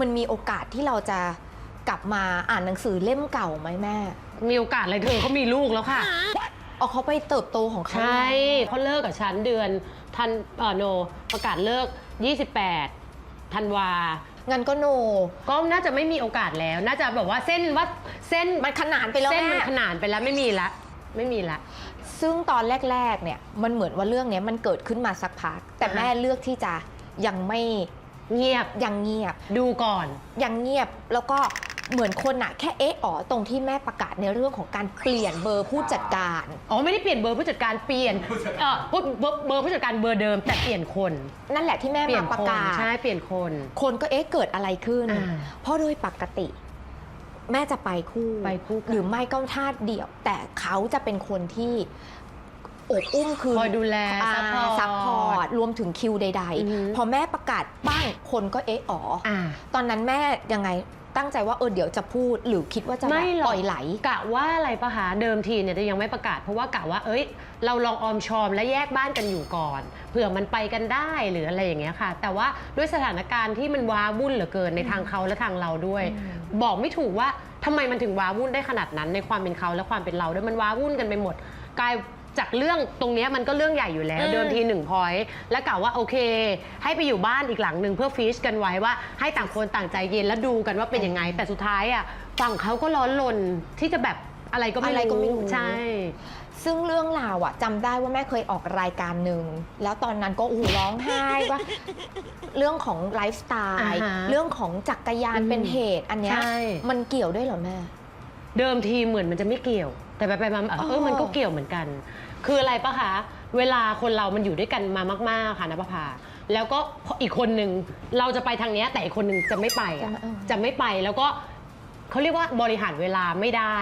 มันมีโอกาสที่เราจะกลับมาอ่านหนังสือเล่มเก่าไหมแม่มีโอกาสอะไรเธอเขามีลูกแล้วค่ะ เอาเขาไปเติบโตของเขาใช่แล้วเขาเลิกกับฉันเดือนทันเออโน ประกาศเลิก 28ธันวางั้นก็โน ก็น่าจะไม่มีโอกาสแล้ว น่าจะแบบว่าเส้นว่าเส้นมันขนานไปแล้วเส้นมันแม่ขนานไปแล้วไม่มีละ ไม่มีละ ซึ่งตอนแรก ๆ เนี่ยมันเหมือนว่าเรื่องเนี้ยมันเกิดขึ้นมาสักพัก แต่อ่าฮะแม่เลือกที่จะยังไม่ เงียบยังเงียบดูก่อน ยังเงียบแล้วก็เหมือนคนอะแค่เอ๊ะอ๋อตรงที่แม่ประกาศในเรื่องของการเปลี่ยนเบอร์ผู้จัดการ อ๋อไม่ได้เปลี่ยนเบอร์ผู้จัดการเปลี่ยนเออผู้เบอร์เบอร์ผู้จัดการเบอร์เดิมแต่เปลี่ยนคน นั่นแหละที่แม่เปลี่ยมานประคนกาศ ใช่เปลี่ยนคน คนก็เอ๊ะเกิดอะไรขึ้น อ่าเพราะโดยปกติ แม่จะไปคู่ไปคู่กัน หรือไม่ก็ทาสเดี่ยว แต่เขาจะเป็นคนที่ อบอุ้มคือคอยดูแลอ่าซัพพอร์ตซัพพอร์ตรวมถึงคิวใดอือหือๆพอแม่ประกาศปั้งคนก็เอ๊ะอ๋อออ่าตอนนั้นแม่ยังไงตั้งใจว่าเออเดี๋ยวจะพูดหรือคิดว่าจะแบบไม่หรอกปล่อยไหลกะว่าอะไรปะคะเดิมทีเนี่ยจะยังไม่ประกาศเพราะว่ากะว่าเอ้ย เราลองออมชอมและแยกบ้านกันอยู่ก่อนเผื่อมันไปกันได้หรืออะไรอย่างเงี้ยค่ะ แต่ว่าด้วยสถานการณ์ที่มันว้าวุ่นเหลือเกินในทางเขาและทางเราด้วยอืมบอกไม่ถูกว่าทำไมมันถึงว้าวุ่นได้ขนาดนั้นในความเป็นเขาและความเป็นเราด้วยมันว้าวุ่นกันไปหมดกลาย จากเรื่องตรงเนี้ยมันก็เรื่องใหญ่อยู่แล้ว อืม เดิมทีหนึ่งพอยต์และกะว่าโอเค ให้ไปอยู่บ้านอีกหลังหนึ่งเพื่อฟีชกันไว้ว่าให้ต่างคนต่างใจเย็นแล้วดูกันว่าเป็นยังไง แต่สุดท้ายอะฝั่งเขาก็ร้อนรนที่จะแบบอะไรก็ไม่อะไรก็ไม่รู้ ใช่ ซึ่งเรื่องราวอะจำได้ว่าแม่เคยออกรายการหนึ่ง แล้วตอนนั้นก็โอ้โหร้องไห้ว่า เรื่องของไลฟ์สไตล์อ่าฮะเรื่องของจักรยานอืมเป็นเหตุ อันเนี้ยใช่ มันเกี่ยวด้วยเหรอแม่ เดิมทีเหมือนมันจะไม่เกี่ยว แต่ไปไปๆมาๆเออ๋ออ มันก็เกี่ยวเหมือนกัน คืออะไรปะคะเวลาคนเรามันอยู่ด้วยกันมามาก ๆ ค่ะนะปะพาแล้วก็พออีกคนหนึ่งเราจะไปทางเนี้ยแต่อีกคนหนึ่งจะไม่ไปอะจะไม่เออจะไม่ไปแล้วก็เขาเรียกว่าบริหารเวลาไม่ได้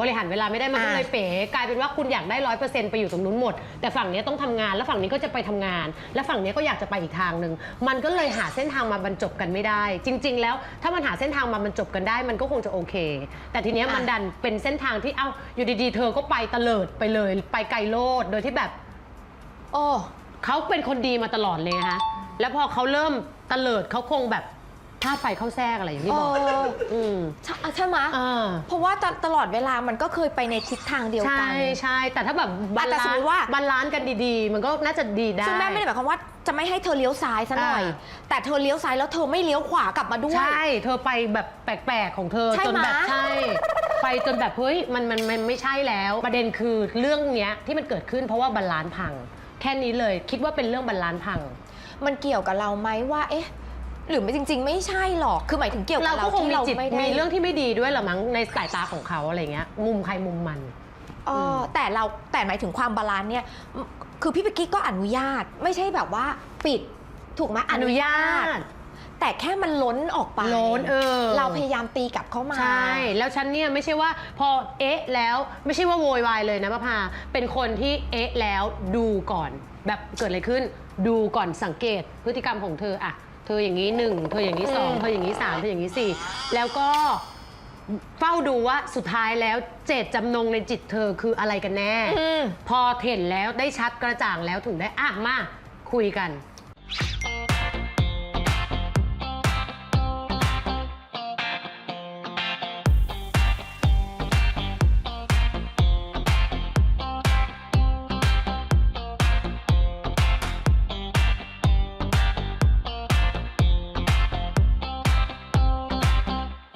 บริหารเวลาไม่ได้มันก็อ่าเลยเป๋กลายเป็นว่าคุณอยากได้ร้อยเปอร์เซ็นต์ไปอยู่ตรงนู้นหมด แต่ฝั่งเนี้ยต้องทำงานแล้วฝั่งนี้ก็จะไปทำงาน แล้วฝั่งเนี้ยก็อยากจะไปอีกทางหนึ่งมันก็เลยหาเส้นทางมาบรรจบกันไม่ได้ จริง ๆ แล้วถ้ามันหาเส้นทางมาบรรจบกันได้ มันก็คงจะโอเค แต่ทีเนี้ยมันดันเป็นเส้นทางที่เอ้าอยู่ดีๆ เธอก็ไปเตลิดไปเลย ไปไกลโลดโดยที่แบบ โอ้เขาเป็นคนดีมาตลอดเลยนะคะแล้วพอเขาเริ่มเตลิดเขาคงแบบ พลาดไฟเข้าแทรกอะไรอย่างที่บอกเออ อืมใช่ใช่ไหมอ่า เพราะว่าตตลอดเวลามันก็เคยไปในทิศทางเดียวกัใช่นใช่แต่ถ้าแบบบาแต่ลาสมนมุติซ์ว่า บาลานซ์กันดีๆ มันก็น่าจะดีได้ ซึ่งแม่ไม่ได้หมายความว่าจะไม่ให้เธอเลี้ยวซ้ายซะหน่อย อ่าแต่เธอเลี้ยวซ้ายแล้วเธอไม่เลี้ยวขวากลับมาด้วย ใช่ เธอไปแบบแปลกๆของเธอใช่จนแบบไหมใช่ ไปจนแบบเฮ้ยมันมันมันไม่ใช่แล้ว ประเด็นคือเรื่องเนี้ยที่มันเกิดขึ้นเพราะว่าบาลานซ์พัง แค่นี้เลยคิดว่าเป็นเรื่องบาลานซ์พัง มันเกี่ยวกับเราไหมว่า เอ๊ะ หรือไม่จริง ๆ ไม่ใช่หรอกคือหมายถึงเกี่ยวกับเราเราก็คงที่มีเราจิตไม่ได้มีเรื่องที่ไม่ดีด้วยเหรอมั้งในสายตาของเขาอะไรเงี้ย มุมใครมุมมัน เออแต่เราแต่หมายถึงความบาลานซ์เนี่ยคือพี่เป๊กกี้ก็อนุญาต ไม่ใช่แบบว่าปิดถูกไหมอนุญาตแต่แค่มันล้นออกไปล้นเออ เราพยายามตีกลับเข้ามา ใช่ แล้วฉันเนี่ยไม่ใช่ว่าพอเอ๊ะแล้วไม่ใช่ว่าโวยวายเลยนะป้าพาเป็นคนที่เอ๊ะแล้วดูก่อน แบบเกิดอะไรขึ้น ดูก่อนสังเกตพฤติกรรมของเธออะเธออย่างนี้หนึ่งเธออย่างนี้สองอืมเธออย่างนี้สามเธออย่างนี้สี่แล้วก็เฝ้าดูว่าสุดท้ายแล้วเจตจำนงในจิตเธอคืออะไรกันแน่อืมพอเห็นแล้วได้ชัดกระจ่างแล้วถึงได้อะมาคุยกัน